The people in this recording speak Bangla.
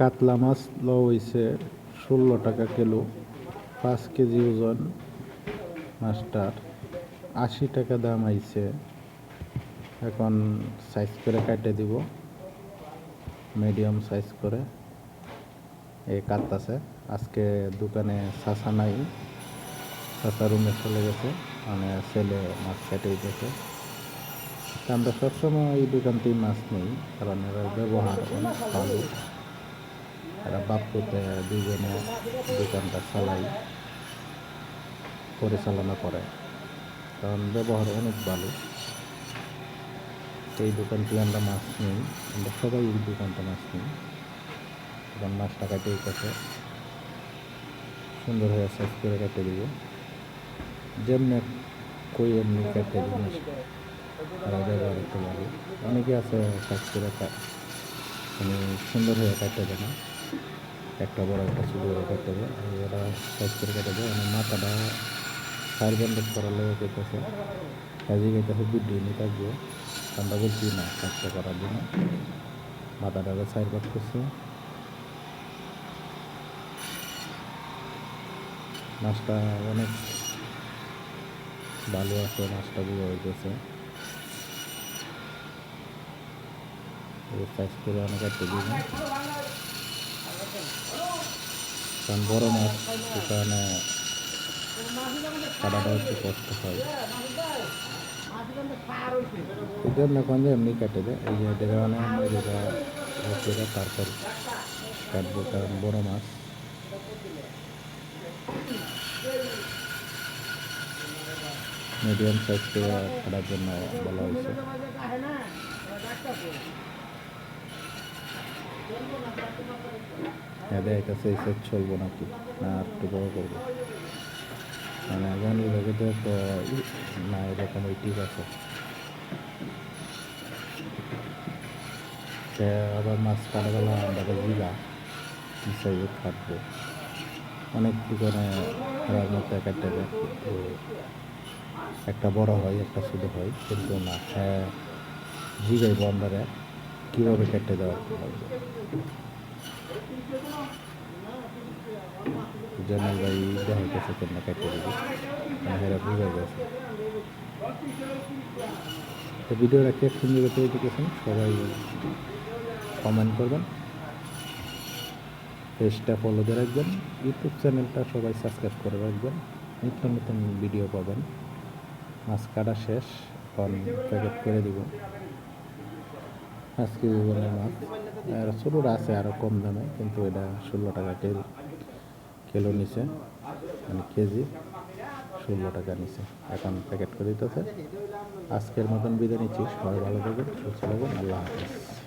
কাতলা মাছ ল হইছে ষোলো টাকা কিলো, পাঁচ কেজি ওজন মাছটার, আশি টাকা দাম আইছে। এখন সাইজ করে কাটে দিব মিডিয়াম সাইজ করে। এই কাটতাছে, আজকে দোকানে সাসা নাই। সাসা রুমে চলে গেছে মানে ছেলে মাছ কেটে গেছে আমরা সবসময় এই দোকানতেই মাছ নেই, কারণ এর ব্যবহার ভালো। বাপুতে দুজনে দোকানটা চালাই, পরিচালনা করে। কারণ ব্যবহার অনেক ভালো। এই দোকানটি আমরা মাছ নিই। আমরা সবাই এই দোকানটা মাছ নিই। এখন মাছটা কাটে কাছে সুন্দর হয়ে সাইজ করে কেটে দিব। যেমনি কই এমনি কেটে দিব। তারা ব্যবহার করতে অনেকে আছে সাইজ করে মানে সুন্দর হয়ে কাটতে দেয় না। একটা বড় একটা ছোটো করে কাটতে দেয় আর ওরা সাইজ করে কেটে দেয় মানে মাথাটা সাইড বন্ধ করার লেগে কেটেছে কাজে কেটেছে বুদ্ধি নিয়ে থাকব আমরা বলছি, না, কাজটা করার জন্য। মাথাটাকে সাইড বাদ করছে। মাছটা অনেক ভালো আছে মাছটা বুঝে হইতেছে সাইজ করে অনেক একটা দিব কারণ বড় মাছ সেখানে কাটাটা একটু কষ্ট হয়। জন্য এখন যে এমনি কেটে দেয় এই যে এটা আমরা যেটা তারপর কাটবো, কারণ বড় মাছ। মিডিয়াম সাইজ করে কাটার জন্য বলা হয়েছে। হ্যাঁ দেখাইতেছে এই সাইজ চলবো নাকি? না একটু বড় করব। মানে এখন এইভাবে তো না, এরকম ওই ঠিক আছে। আবার মাছ কাটা গেলে আমরা জিরা সাইজে কাটবো অনেক দোকানে খেলার মতো দেয় তো একটা বড় হয়, একটা ছোটো হয়, কিন্তু না হ্যাঁ জিগাইবো আমরা কীভাবে কেটে দেওয়া লাগবে জানাল ভাই দেখাইতেছে কেমন কেটে দিবি। মানে হেরা বুঝাই গেছে। তো ভিডিওটা কে সুন্দর করে দেখেছেন সবাই কমেন্ট করবেন। পেজটা ফলো দিয়ে রাখবেন। ইউটিউব চ্যানেলটা সবাই সাবস্ক্রাইব করে রাখবেন। নিত্য নতুন ভিডিও পাবেন। মাছ কাটা শেষ, এখন প্যাকেট করে দিব। আজকে মাছ ছোটোটা আছে আরও কম দামে, কিন্তু এটা ষোলো টাকা কেজি কিলো নিছে মানে কেজি ষোলো টাকা নিছে। এখন প্যাকেট করে দিতেছে। আজকের মতন বিদায় নিচ্ছি। সবাই ভালো থাকবেন, সুস্থ থাকবেন। আল্লাহ হাফিজ।